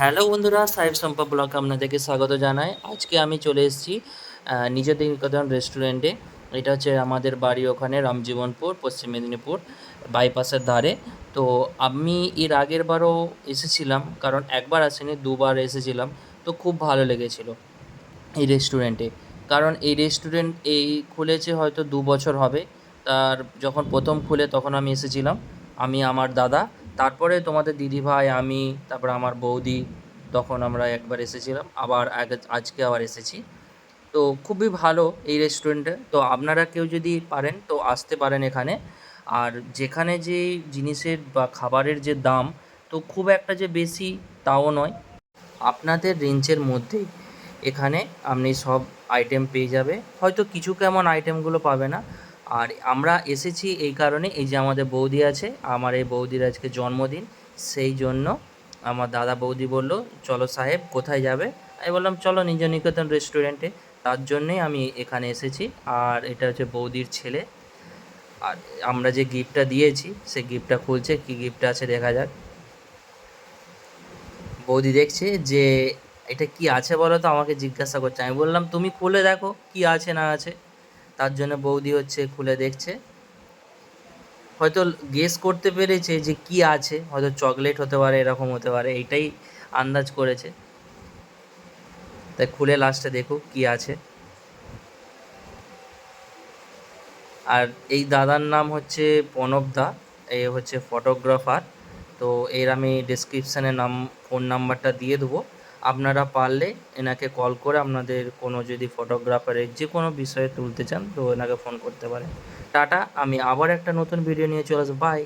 Hello বন্ধুরা, সাহেব সম্পা blog আপনাদেরকে স্বাগত জানাই। আজকে আমি চলে এসেছি নিজেদের নিকেতন রেস্টুরেন্টে। এটা হচ্ছে আমাদের বাড়ি ওখানে, রামজীবনপুর, পশ্চিম মেদিনীপুর, বাইপাসের ধারে। তো আমি এর আগের বারও এসেছিলাম, কারণ একবার আসেনি, দুবার এসেছিলাম। তো খুব ভালো লেগেছিলো এই রেস্টুরেন্টে। কারণ এই রেস্টুরেন্ট এই খুলেছে হয়তো দু বছর হবে। তার যখন প্রথম খুলে তখন আমি এসেছিলাম। আমি, আমার দাদা তারপরে তোমাদের দিদিভাই, আমি, তারপরে আমার বৌদি, তখন আমরা একবার এসেছিলাম, আবার আজকে আবার এসেছি। তো খুবই ভালো এই রেস্টুরেন্টে তো আপনারা কেউ যদি পারেন, তো আসতে পারেন এখানে। আর যেখানে যে জিনিসের বা খাবারের যে দাম, তো খুব একটা যে বেশি তাও নয়। আপনাদের রেঞ্জের মধ্যেই এখানে আপনি সব আইটেম পেয়ে যাবে। হয়তো কিছু কেমন আইটেমগুলো পাবে না। আর আমরা এসেছি এই কারণে, এই যে আমাদের বৌদি আছে, আমার এই বৌদির আজকে জন্মদিন, সেই জন্য আমার দাদা বৌদি বলল, চলো সাহেব, কোথায় যাবে? আমি বললাম, চলো নিজ নিকেতন রেস্টুরেন্টে তার জন্যেই আমি এখানে এসেছি। আর এটা হচ্ছে বৌদির ছেলে। আর আমরা যে গিফটটা দিয়েছি সে গিফটটা খুলছে। কী গিফট আছে দেখা যাক। বৌদি দেখছে যে, এটা কি আছে বলো তো? আমাকে জিজ্ঞাসা করছে। আমি বললাম, তুমি খুলে দেখো কি আছে না আছে। তার জন্য বৌদি হচ্ছে খুলে দেখছে। হয়তো গেস করতে পেরেছে যে কি আছে, হয়তো চকলেট হতে পারে, এরকম হতে পারে, এইটাই আন্দাজ করেছে। তাই খুলে লাস্টে দেখুক কি আছে। আর এই দাদার নাম হচ্ছে প্রণব দা, এ হচ্ছে ফটোগ্রাফার তো এর আমি ডিসক্রিপশানে নাম ফোন নাম্বারটা দিয়ে দেবো। আপনারা পারলে এনাকে কল করে আপনাদের কোনো যদি ফটোগ্রাফারের যে কোনো বিষয়ে তুলতে চান তো এনাকে ফোন করতে পারেন। টাটা, আমি আবার একটা নতুন ভিডিও নিয়ে চলে আসব। বাই